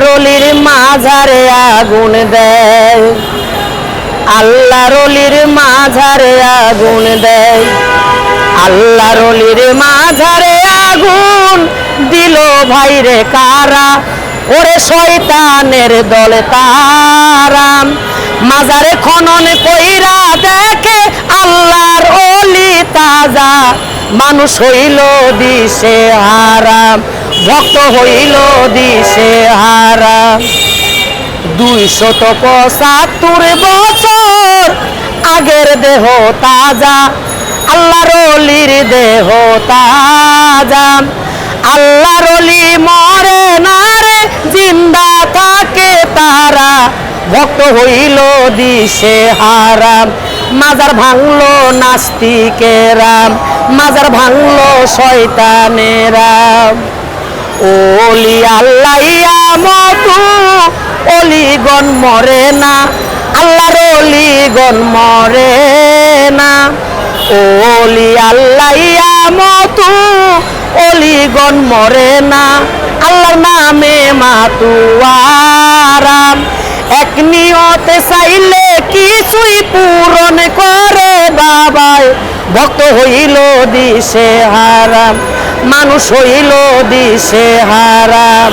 রলির মাঝারে আগুন দেয়। আল্লাহ রলির মাঝারে আগুন দেয়। আল্লাহ রলির মাঝারে আগুন দিল ভাইরে কারা? ওরে শয়তানের দলে তারাম মাজারে খনন কইরা দেখে আল্লাহর অলি তাজা। মানুষ হইল দিশে হারাম ভক্ত হইল দিশে হারাম দুইশত পঁচাত্তর বছর আগের দেহ তাজা, আল্লাহর অলির দেহ তাজা। আল্লাহর অলি মরে না রে, জিন্দা থাকে তারা। ভক্ত হইল দিশে হারাম মাজার ভাঙলো নাস্তিকেরাম মাজার ভাঙলো শয়তানেরাম ওলি আল্লাহ মতু অলিগণ মরে না। আল্লাহর অলিগণ মরে না। ওলি আল্লাহ মতু অলিগণ মরে না। আল্লাহর নামে মাতুয়ারাম। এক নিয়তে চাইলে কিছুই পূরণ করে বাবাই ভক্ত হইল দিশে হারাম মানুষ হইল দিশে হারাম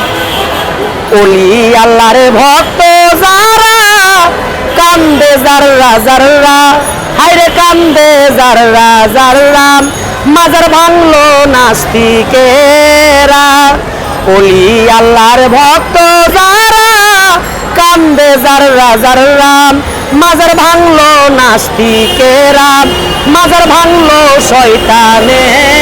অলি আল্লাহর ভক্ত যারা, কান্দে যাররা যাররা হাইরে কান্দে যাররা যাররা মাজার ভাঙলো নাস্তিকেরা। অলি আল্লাহর ভক্ত যারা, কান্দে যাররা যাররা মাজার ভাঙলো নাস্তিকেরা। মাজার ভাঙলো শয়তানেরা।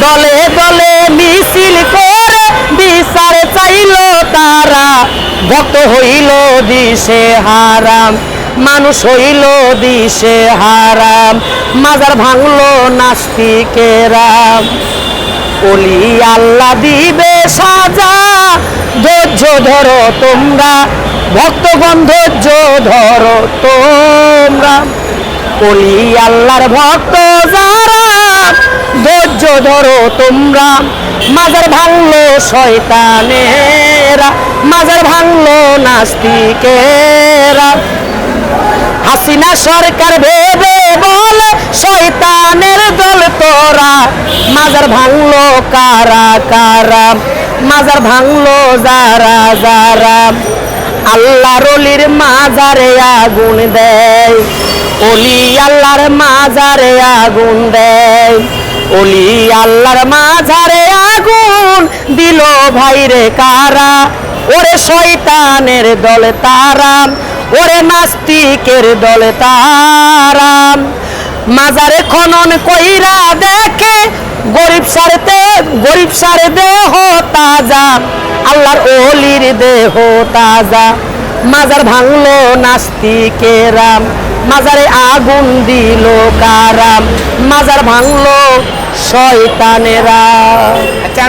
দলে দলে মিছিল করে বিচার চাইল তারা। ভক্ত হইল দিশে হারাম, মানুষ হইল দিশে হারাম। মাজার ভাঙল নাস্তিকেরা। অলি আল্লাহ দিবে সাজা, ধৈর্য ধরো তোমরা। ভক্তগণ ধৈর্য ধরো তোমরা। অলি আল্লাহর ভক্ত যারা ধৈর্য ধরো তোমরা। মাজার ভাঙলো শয়তানেরা, মাজার ভাঙলো নাস্তিকেরা। হাসিনা সরকার ভেবে বলে, শয়তানের দল তোরা। মাজার ভাঙলো কারা কারা, মাজার ভাঙলো যারা যারা। আল্লাহ রলির মাজারে আগুন দেয়, অলি আল্লাহর মাজারে আগুন দেয়। অলি আল্লাহর মাঝারে আগুন দিল ভাইরে কারা? ওরে শয়তানের দলে তারাম ওরে নাস্তিকের দলে তারাম মাজারে খনন কইরা দেখে গরিব সারতে, গরিব সারে দেহ তাজা, আল্লাহর অলির দেহ তাজা। মাজার ভাঙলো নাস্তিকেরাম মাজারে আগুন দিল কারাম মাজার ভাঙলো শয়তানেরা। আচ্ছা